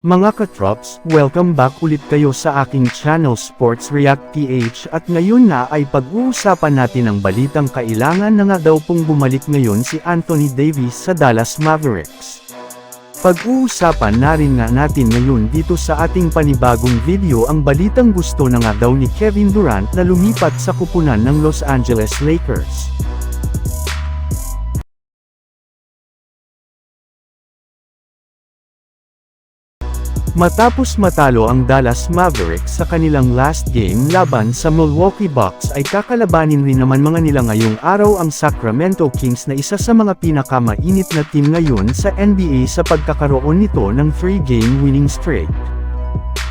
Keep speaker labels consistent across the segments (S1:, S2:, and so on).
S1: Mga katrops, welcome back ulit kayo sa aking channel Sports React PH at ngayon na ay pag-uusapan natin ang balitang kailangan na nga daw pong bumalik ngayon si Anthony Davis sa Dallas Mavericks. Pag-uusapan na rin nga natin ngayon dito sa ating panibagong video ang balitang gusto na nga daw ni Kevin Durant na lumipat sa kupunan ng Los Angeles Lakers. Matapos matalo ang Dallas Mavericks sa kanilang last game laban sa Milwaukee Bucks ay kakalabanin rin naman mga nila ngayong araw ang Sacramento Kings na isa sa mga pinakamainit na team ngayon sa NBA sa pagkakaroon nito ng 3-game winning streak.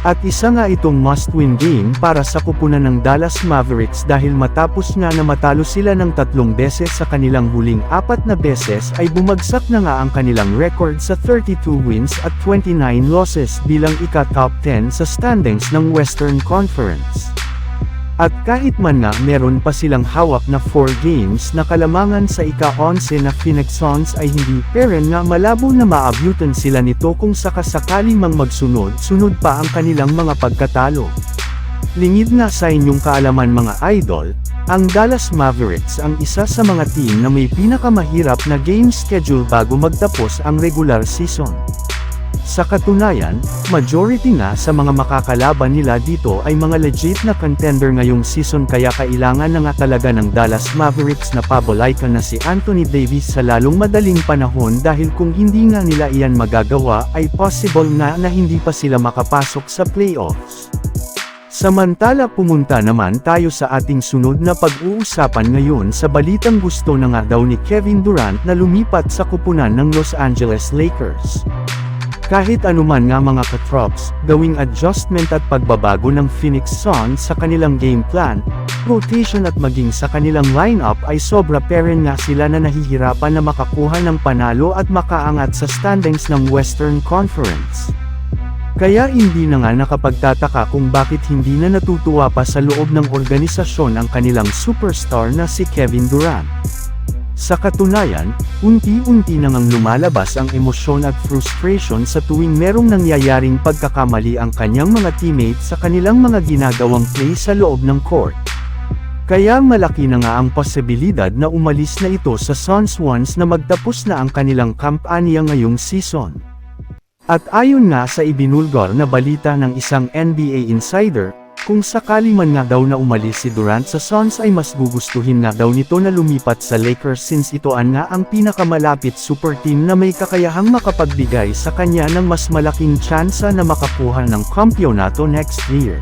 S1: At isa nga itong must-win game para sa kupunan ng Dallas Mavericks dahil matapos nga na matalo sila ng tatlong beses sa kanilang huling apat na beses ay bumagsak na nga ang kanilang record sa 32 wins at 29 losses bilang ika-top 10 sa standings ng Western Conference. At kahit man nga meron pa silang hawak na 4 games na kalamangan sa ika-11 na Phoenix Suns ay hindi peren nga malabo na maabutan sila nito kung sakasakali mang magsunod-sunod pa ang kanilang mga pagkatalo. Lingid nga sa inyong kaalaman mga idol, ang Dallas Mavericks ang isa sa mga team na may pinakamahirap na game schedule bago magtapos ang regular season. Sa katunayan, majority na sa mga makakalaban nila dito ay mga legit na contender ngayong season kaya kailangan na nga talaga ng Dallas Mavericks na pabolaikan na si Anthony Davis sa lalong madaling panahon dahil kung hindi nga nila iyan magagawa ay possible na na hindi pa sila makapasok sa playoffs. Samantala pumunta naman tayo sa ating sunod na pag-uusapan ngayon sa balitang gusto na nga daw ni Kevin Durant na lumipat sa kupunan ng Los Angeles Lakers. Kahit anuman nga mga katrops, gawing adjustment at pagbabago ng Phoenix Suns sa kanilang game plan, rotation at maging sa kanilang lineup ay sobra peren nga sila na nahihirapan na makakuha ng panalo at makaangat sa standings ng Western Conference. Kaya hindi na nga nakapagtataka kung bakit hindi na natutuwa pa sa loob ng organisasyon ang kanilang superstar na si Kevin Durant. Sa katunayan, unti-unti na ngang lumalabas ang emosyon at frustration sa tuwing merong nangyayaring pagkakamali ang kanyang mga teammates sa kanilang mga ginagawang play sa loob ng court. Kaya malaki na nga ang posibilidad na umalis na ito sa Suns once na magtapos na ang kanilang kampanya ngayong season. At ayon nga sa ibinulgar na balita ng isang NBA insider, kung sakali man nga daw na umalis si Durant sa Suns ay mas gugustuhin nga daw nito na lumipat sa Lakers since itoan nga ang pinakamalapit super team na may kakayahang makapagbigay sa kanya ng mas malaking tsansa na makakuha ng kampyonato next year.